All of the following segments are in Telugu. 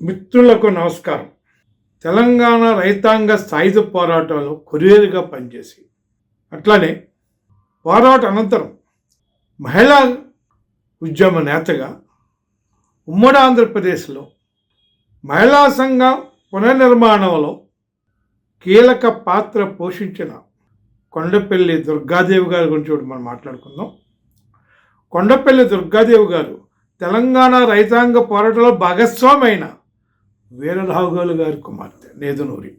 మిత్రులకు నమస్కారం. తెలంగాణ రైతాంగ సాయుధ పోరాటంలో కొరియర్గా పనిచేసి అట్లానే పోరాట అనంతరం మహిళా ఉద్యమ నేతగా ఉమ్మడి ఆంధ్రప్రదేశ్లో మహిళా సంఘం పునర్నిర్మాణంలో కీలక పాత్ర పోషించిన కొండపల్లి దుర్గాదేవి గారి గురించి కూడా మనం మాట్లాడుకుందాం. కొండపల్లి దుర్గాదేవి గారు తెలంగాణ రైతాంగ పోరాటంలో భాగస్వామైన వీరరాఘవులు గారి కుమార్తె నేదునూరి.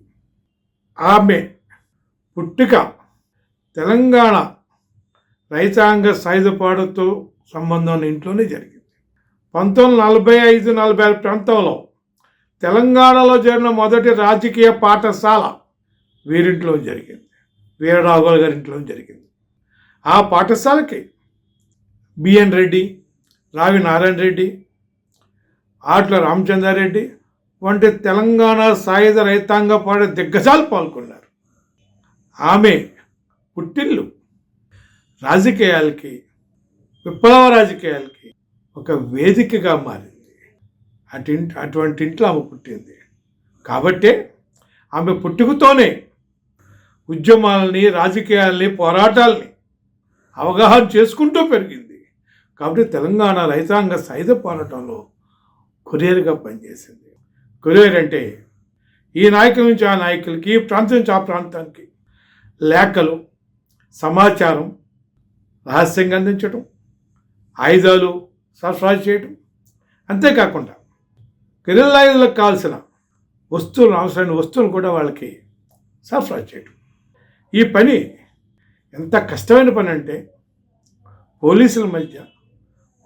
ఆమె పుట్టుక తెలంగాణ రైతాంగ సాయుధపాడుతో సంబంధం ఇంట్లోనే జరిగింది. పంతొమ్మిది నలభై ఐదు నలభై ఆరు ప్రాంతంలో తెలంగాణలో జరిగిన మొదటి రాజకీయ పాఠశాల వీరింట్లో జరిగింది. వీరరావు గారు గారి ఇంట్లో జరిగింది. ఆ పాఠశాలకి బిఎన్ రెడ్డి రావి నారాయణ రెడ్డి ఆట్ల రామచంద్రారెడ్డి వంటి తెలంగాణ సాయుధ రైతాంగ పాడే దిగ్గజాలు పాల్గొన్నారు. ఆమె పుట్టిల్లు రాజకీయాలకి విప్లవ రాజకీయాలకి ఒక వేదికగా మారింది. అటు అటువంటి ఇంట్లో ఆమె పుట్టింది. కాబట్టే ఆమె పుట్టుకతోనే ఉద్యమాలని రాజకీయాల్ని పోరాటాల్ని అవగాహన చేసుకుంటూ పెరిగింది. కాబట్టి తెలంగాణ రైతాంగ సాయుధ పోరాటంలో కొరియర్గా పనిచేసింది. కొరియర్ అంటే ఈ నాయకుల నుంచి ఆ నాయకులకి ఈ ప్రాంతం నుంచి ఆ ప్రాంతానికి లేఖలు సమాచారం రహస్యంగా అందించడం ఆయుధాలు సరఫరా చేయడం అంతేకాకుండా గిరిల్లాయుధులకు కావాల్సిన వస్తువులు అవసరమైన వస్తువులు కూడా వాళ్ళకి సరఫరా చేయడం ఈ పని ఎంత కష్టమైన పని అంటే పోలీసుల మధ్య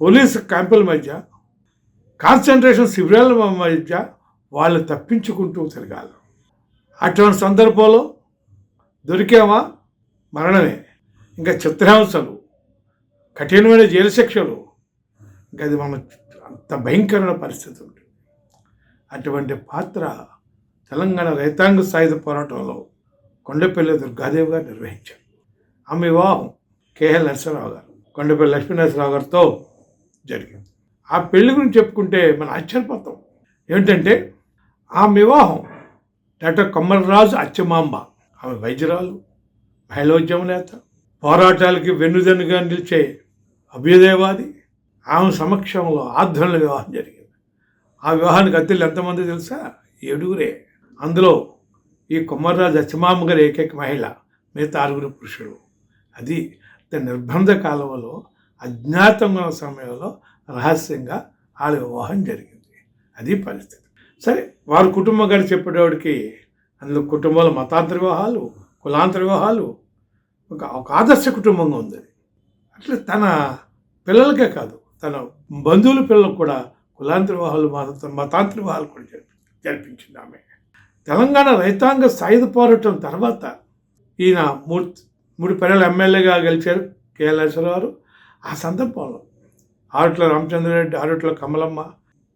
పోలీసు క్యాంపుల మధ్య కాన్సన్ట్రేషన్ శిబిరాల మధ్య వాళ్ళు తప్పించుకుంటూ తిరగాలి. అటువంటి సందర్భంలో దొరికామా? మరణమే. ఇంకా చిత్రహింసలు కఠినమైన జైలు శిక్షలు ఇంకా అది మన అంత భయంకరమైన పరిస్థితి ఉంటుంది అటువంటి పాత్ర తెలంగాణ రైతాంగ సాయుధ పోరాటంలో కొండపల్లి దుర్గాదేవి గారు నిర్వహించారు. ఆమె వివాహం కేఎల్ నరసింహరావు గారు కొండపల్లి లక్ష్మీనరసింహరావు గారితో జరిగింది. ఆ పెళ్ళి గురించి చెప్పుకుంటే మన ఆశ్చర్యపోతాం. ఏమిటంటే ఆమె వివాహం. డాక్టర్ కమ్మలరాజు అచ్చమాంబ. ఆమె వైద్యురాలు మహిళోద్యమ నేత పోరాటాలకి వెన్నుదన్నుగా నిలిచే అభ్యుదయవాది. ఆమె సమక్షంలో ఆధ్వర్యంలో వివాహం జరిగింది. ఆ వివాహానికి అద్దెలు ఎంతమంది తెలుసా? ఏడుగురే. అందులో ఈ కొమ్మర్రాజు అచ్చమామ గారి ఏకైక మహిళ మిగతా ఆరుగురు పురుషుడు అది నిర్బంధ కాలంలో అజ్ఞాతంగా సమయంలో రహస్యంగా వాళ్ళ వివాహం జరిగింది. అది పరిస్థితి. సరే వారి కుటుంబం గారు చెప్పేటోడికి అందులో కుటుంబాల మతాంతర వివాహాలు కులాంతర వివాహాలు ఒక ఒక ఆదర్శ కుటుంబంగా ఉంది. అట్లా తన పిల్లలకే కాదు తన బంధువుల పిల్లలకు కూడా కులాంతర వివాహాలు మతాంతర వివాహాలు కూడా జరిపి జరిపించింది ఆమె. తెలంగాణ రైతాంగ సాయుధ పోరాటం తర్వాత ఈయన మూడు మూడు పెరల ఎమ్మెల్యేగా గెలిచారు కేఎల్ఎస్వరరావు ఆ సందర్భంలో ఆరుట్ల రామచంద్రారెడ్డి ఆరుట్ల కమలమ్మ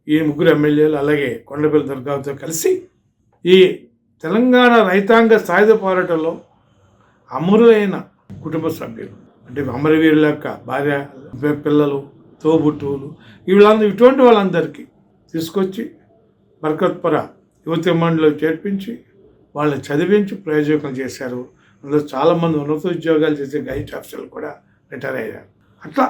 ఈ ముగ్గురు ఎమ్మెల్యేలు అలాగే కొండపల్లి దుర్గాతో కలిసి ఈ తెలంగాణ రైతాంగ సాయుధ పోరాటంలో అమరులైన కుటుంబ సభ్యులు అంటే అమరవీరుల యొక్క భార్య పిల్లలు తోబుట్టువులు వీళ్ళందరూ ఇటువంటి వాళ్ళందరికీ తీసుకొచ్చి బర్కత్పర యువతి మండలిలో చేర్పించి వాళ్ళని చదివించి ప్రయోజకం చేశారు. అందులో చాలామంది ఉన్నత ఉద్యోగాలు చేసే గైడ్ ఆఫీసర్లు కూడా రిటైర్ అయ్యారు. అట్లా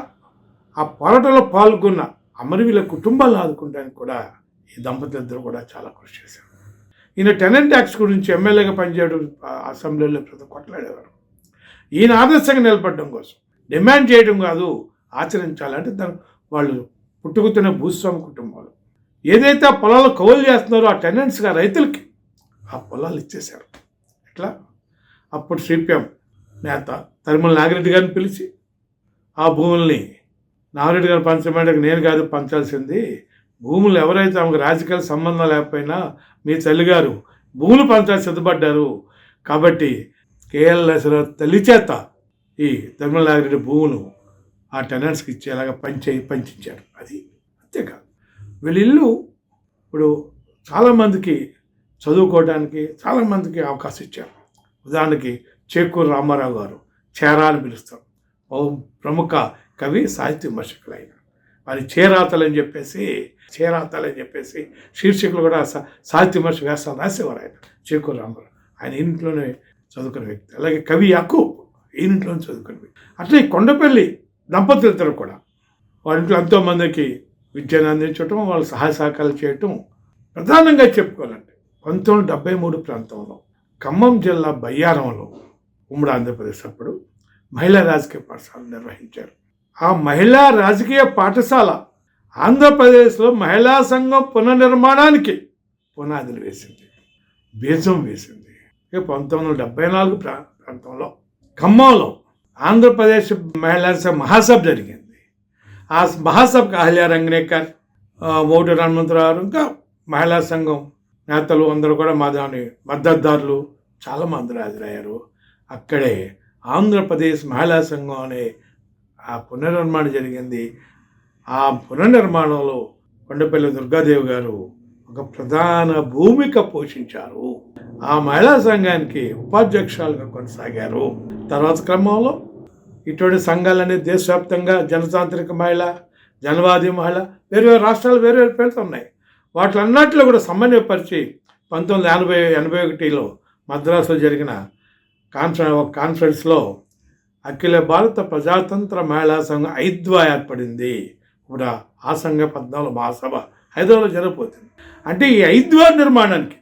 ఆ పోరాటంలో పాల్గొన్న అమరవీల కుటుంబాలను ఆదుకుంటానికి కూడా ఈ దంపతులు కూడా చాలా కృషి చేశారు. ఈయన టెనెంట్ ట్యాక్స్ గురించి ఎమ్మెల్యేగా పనిచేయడం అసెంబ్లీలో ప్రతి కొట్లాడేవారు. ఈయన ఆదర్శంగా నిలబడడం కోసం డిమాండ్ చేయడం కాదు ఆచరించాలంటే దాని వాళ్ళు పుట్టుకుతున్న భూస్వామి కుటుంబాలు. ఏదైతే ఆ పొలాలు కౌలు చేస్తున్నారో ఆ టెనెంట్స్గా రైతులకి ఆ పొలాలు ఇచ్చేశారు. ఎట్లా? అప్పుడు సిపిఎం నేత తరిమల నాగిరెడ్డి గారిని పిలిచి ఆ భూముల్ని నాగిరెడ్డి గారు పంచమేడకు నేను కాదు పంచాల్సింది. భూములు ఎవరైతే ఆమెకు రాజకీయ సంబంధం లేకపోయినా మీ తల్లిగారు భూములు పంచాలి సిద్ధపడ్డారు. కాబట్టి కేఎల్ఎస్రావు తల్లి చేత ఈ తరిమల భూములు ఆ టెనెంట్స్కి ఇచ్చేలాగా పంచే పంచించారు. అది అంతేకాదు వీళ్ళ ఇల్లు ఇప్పుడు చాలామందికి చదువుకోవడానికి చాలామందికి అవకాశం ఇచ్చారు. ఉదాహరణకి చేకూరు రామారావు గారు చేరా అని పిలుస్తారు. ఓ ప్రముఖ కవి సాహిత్య విమర్శకులైన వారి చేరాతలు చేరాతలని చెప్పేసి చేరాతలని చెప్పేసి శీర్షికలు కూడా సాహిత్య విమర్శ వ్యాసాలు రాసేవారు ఆయన చేకూరు రామారావు ఆయన ఇంట్లోనే చదువుకున్న వ్యక్తి. అలాగే కవి యాకూబ్ ఇంట్లోనే చదువుకున్న వ్యక్తి. అట్లే కొండపల్లి దంపతులు ఇద్దరు కూడా. వాళ్ళ ఇంట్లో ఎంతోమందికి విద్యను అందించటం వాళ్ళ సహాయ సహకారాలు చేయటం ప్రధానంగా చెప్పుకోవాలంటే పంతొమ్మిది వందల డెబ్బై మూడు ప్రాంతంలో ఖమ్మం జిల్లా బయ్యారంలో ఉమ్మడి ఆంధ్రప్రదేశ్ అప్పుడు మహిళా రాజకీయ పాఠశాలను నిర్వహించారు. ఆ మహిళా రాజకీయ పాఠశాల ఆంధ్రప్రదేశ్లో మహిళా సంఘం పునర్నిర్మాణానికి పునాదులు వేసింది బీజం వేసింది. ఇక పంతొమ్మిది వందల డెబ్బై నాలుగు ప్రా ప్రాంతంలో ఖమ్మంలో ఆంధ్రప్రదేశ్ మహిళా సంఘ మహాసభ జరిగింది. ఆ మహాసభకు అహల్య రంగనేకర్ ఓటు హనుమంతరావు ఇంకా మహిళా సంఘం నేతలు అందరూ కూడా మా దాని మద్దతుదారులు చాలామంది హాజరయ్యారు. అక్కడే ఆంధ్రప్రదేశ్ మహిళా సంఘం అనే ఆ పునర్నిర్మాణం జరిగింది. ఆ పునర్నిర్మాణంలో కొండపల్లి దుర్గాదేవి గారు ఒక ప్రధాన భూమిక పోషించారు. ఆ మహిళా సంఘానికి ఉపాధ్యక్షులుగా కొనసాగారు. తర్వాత క్రమంలో ఇటువంటి సంఘాలన్నీ దేశవ్యాప్తంగా జనతాంత్రిక మహిళ జనవాది మహిళ వేరు వేరు రాష్ట్రాలు వేరు వేరు పేరుతో ఉన్నాయి. వాటిలన్నిటిలో కూడా సమన్వయపరిచి పంతొమ్మిది ఎనభై ఎనభై ఒకటిలో మద్రాసులో జరిగిన కాన్ఫ ఒక కాన్ఫరెన్స్లో అఖిల భారత ప్రజాతంత్ర మహిళా సంఘం ఐద్వా ఏర్పడింది. ఇప్పుడు ఆ సంఘ పద్నాలుగు మహాసభ హైదరాబాద్లో జరగబోతుంది అంటే ఈ ఐద్వా నిర్మాణానికి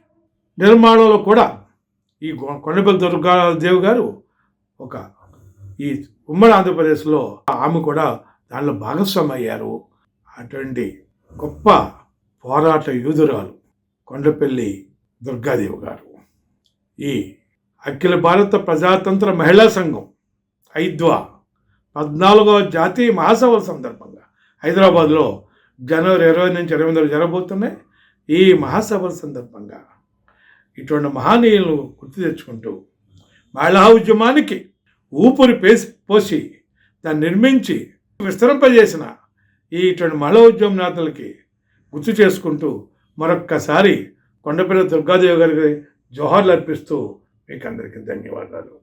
నిర్మాణంలో కూడా ఈ కొండపల్లి దుర్గాదేవి గారు ఒక ఈ ఉమ్మడి ఆంధ్రప్రదేశ్లో ఆమె కూడా దానిలో భాగస్వామి అయ్యారు అటువంటి గొప్ప పోరాట యూదురాలు కొండపల్లి దుర్గాదేవి గారు. ఈ అఖిల భారత ప్రజాతంత్ర మహిళా సంఘం ఐద్వా పద్నాలుగవ జాతీయ మహాసభల సందర్భంగా హైదరాబాద్లో జనవరి ఇరవై నుంచి ఇరవై ఎనిమిది జరగబోతున్నాయి. ఈ మహాసభల సందర్భంగా ఇటువంటి మహనీయులను గుర్తు తెచ్చుకుంటూ మహిళా ఉద్యమానికి ఊపిరి పేసి పోసి దాన్ని నిర్మించి విస్తరింపజేసిన ఈ ఇటువంటి మహిళా ఉద్యమ నేతలకి గుర్తు చేసుకుంటూ మరొక్కసారి కొండపల్లి దుర్గాదేవి గారికి జోహార్లు అర్పిస్తూ మీకు అందరికీ ధన్యవాదాలు.